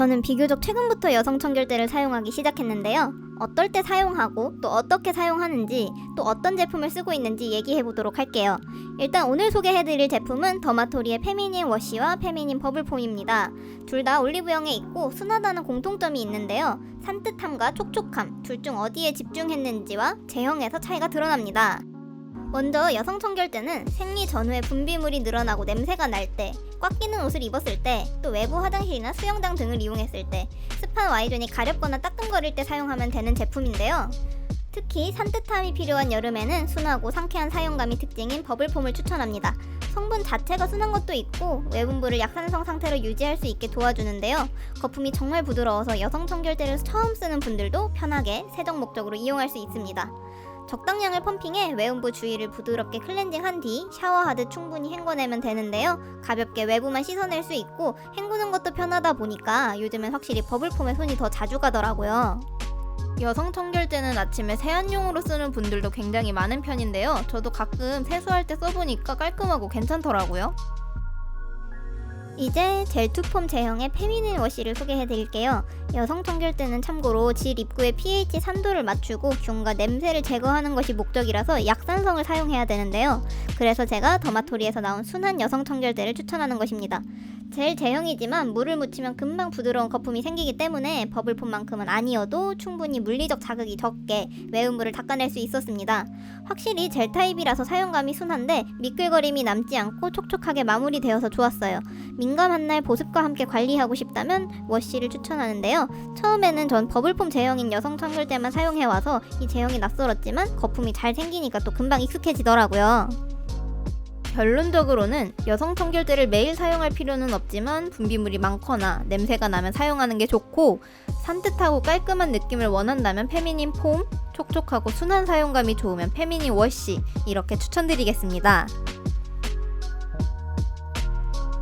저는 비교적 최근부터 여성 청결제를 사용하기 시작했는데요. 어떨 때 사용하고 또 어떻게 사용하는지 또 어떤 제품을 쓰고 있는지 얘기해 보도록 할게요. 일단 오늘 소개해드릴 제품은 더마토리의 페미닌 워시와 페미닌 버블폼입니다. 둘 다 올리브영에 있고 순하다는 공통점이 있는데요. 산뜻함과 촉촉함 둘 중 어디에 집중했는지와 제형에서 차이가 드러납니다. 먼저 여성 청결제는 생리 전후에 분비물이 늘어나고 냄새가 날 때, 꽉 끼는 옷을 입었을 때, 또 외부 화장실이나 수영장 등을 이용했을 때, 습한 Y존이 가렵거나 따끔거릴 때 사용하면 되는 제품인데요. 특히 산뜻함이 필요한 여름에는 순하고 상쾌한 사용감이 특징인 버블폼을 추천합니다. 성분 자체가 순한 것도 있고 외분부를 약산성 상태로 유지할 수 있게 도와주는데요. 거품이 정말 부드러워서 여성 청결제를 처음 쓰는 분들도 편하게 세정 목적으로 이용할 수 있습니다. 적당량을 펌핑해 외음부 주위를 부드럽게 클렌징한 뒤 샤워하듯 충분히 헹궈내면 되는데요. 가볍게 외부만 씻어낼 수 있고 헹구는 것도 편하다 보니까 요즘엔 확실히 버블폼에 손이 더 자주 가더라고요. 여성 청결제는 아침에 세안용으로 쓰는 분들도 굉장히 많은 편인데요. 저도 가끔 세수할 때 써보니까 깔끔하고 괜찮더라고요. 이제 젤투폼 제형의 페미닌 워시를 소개해 드릴게요. 여성 청결제는 참고로 질 입구의 pH 산도를 맞추고 균과 냄새를 제거하는 것이 목적이라서 약산성을 사용해야 되는데요. 그래서 제가 더마토리에서 나온 순한 여성 청결제를 추천하는 것입니다. 젤 제형이지만 물을 묻히면 금방 부드러운 거품이 생기기 때문에 버블폼만큼은 아니어도 충분히 물리적 자극이 적게 외음물을 닦아낼 수 있었습니다. 확실히 젤 타입이라서 사용감이 순한데 미끌거림이 남지 않고 촉촉하게 마무리되어서 좋았어요. 민감한 날 보습과 함께 관리하고 싶다면 워시를 추천하는데요. 처음에는 전 버블폼 제형인 여성 청결제만 사용해와서 이 제형이 낯설었지만 거품이 잘 생기니까 또 금방 익숙해지더라고요. 결론적으로는 여성 청결제를 매일 사용할 필요는 없지만 분비물이 많거나 냄새가 나면 사용하는 게 좋고 산뜻하고 깔끔한 느낌을 원한다면 페미닌 폼, 촉촉하고 순한 사용감이 좋으면 페미닌 워시 이렇게 추천드리겠습니다.